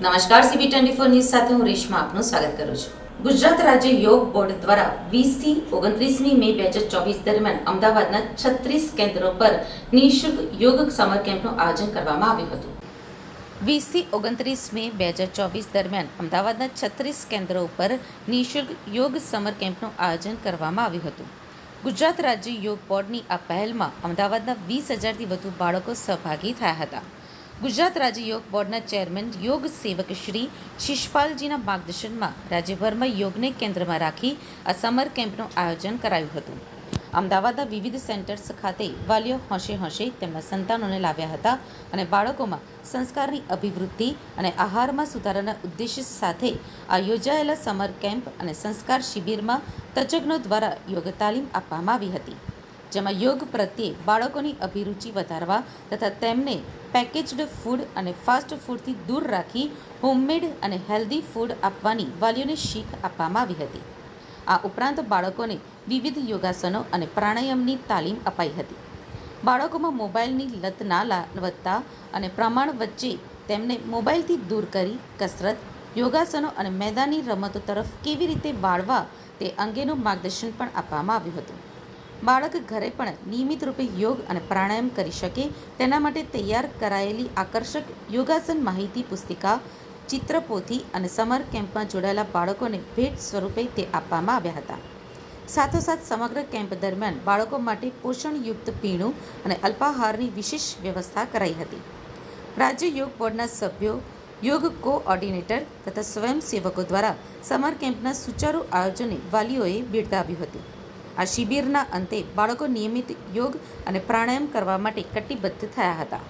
નમસ્કાર CB twenty four news સાથે હું રેશમા આપનું સ્વાગત કરું છું. ગુજરાત રાજ્ય યોગ બોર્ડ દ્વારા વીસથી ઓગણત્રીસમી મે બે હજાર ચોવીસ દરમિયાન અમદાવાદના છત્રીસ કેન્દ્રો પર નિઃશુલ્ક યોગ સમર કેમ્પનું આયોજન કરવામાં આવ્યું હતું. વીસથી ઓગણત્રીસ મે બે હજાર ચોવીસ દરમિયાન અમદાવાદના છત્રીસ કેન્દ્રો ઉપર નિઃશુલ્ક યોગ સમર કેમ્પનું આયોજન કરવામાં આવ્યું હતું. ગુજરાત રાજ્ય યોગ બોર્ડની આ પહેલમાં અમદાવાદના વીસ હજારથી વધુ બાળકો સહભાગી થયા હતા. ગુજરાત રાજ્ય યોગ બોર્ડના ચેરમેન યોગ સેવક શ્રી શિષપાલજીના માર્ગદર્શનમાં રાજ્યભરમાં યોગને કેન્દ્રમાં રાખી આ સમર કેમ્પનું આયોજન કરાયું હતું. અમદાવાદના વિવિધ સેન્ટર્સ ખાતે વાલીઓ હોંશે હોંશે તેમના સંતાનોને લાવ્યા હતા અને બાળકોમાં સંસ્કારની અભિવૃદ્ધિ અને આહારમાં સુધારાના ઉદ્દેશ્ય સાથે આ યોજાયેલા સમર કેમ્પ અને સંસ્કાર શિબિરમાં તજજ્ઞો દ્વારા યોગ તાલીમ આપવામાં આવી હતી. જેમાં યોગ પ્રત્યે બાળકોની અભિરુચિ વધારવા તથા તેમને પેકેજ્ડ ફૂડ અને ફાસ્ટ ફૂડથી દૂર રાખી હોમમેડ અને હેલ્ધી ફૂડ આપવાની વાલીઓને શીખ આપવામાં આવી હતી. આ ઉપરાંત બાળકોને વિવિધ યોગાસનો અને પ્રાણાયામની તાલીમ અપાઈ હતી. બાળકોમાં મોબાઈલની લત ના વધતા અને પ્રમાણ વચ્ચે તેમને મોબાઈલથી દૂર કરી કસરત, યોગાસનો અને મેદાની રમતો તરફ કેવી રીતે વાળવા તે અંગેનું માર્ગદર્શન પણ આપવામાં આવ્યું હતું. બાળક ઘરે પણ નિયમિત રૂપે યોગ અને પ્રાણાયામ કરી શકે તેના માટે તૈયાર કરાયેલી આકર્ષક યોગાસન માહિતી પુસ્તિકા, ચિત્રપોથી અને સમર કેમ્પમાં જોડાયેલા બાળકોને ભેટ સ્વરૂપે તે આપવામાં આવ્યા હતા. સાથોસાથ સમગ્ર કેમ્પ દરમિયાન બાળકો માટે પોષણયુક્ત પીણું અને અલ્પાહારની વિશેષ વ્યવસ્થા કરાઈ હતી. રાજ્ય યોગ બોર્ડના સભ્યો, યોગ કોઓર્ડિનેટર તથા સ્વયંસેવકો દ્વારા સમર કેમ્પના સુચારુ આયોજને વાલીઓએ બિરદાવ્યું હતું. આ શિબિરના અંતે બાળકો નિયમિત યોગ અને પ્રાણાયામ કરવા માટે કટિબદ્ધ થયા હતા.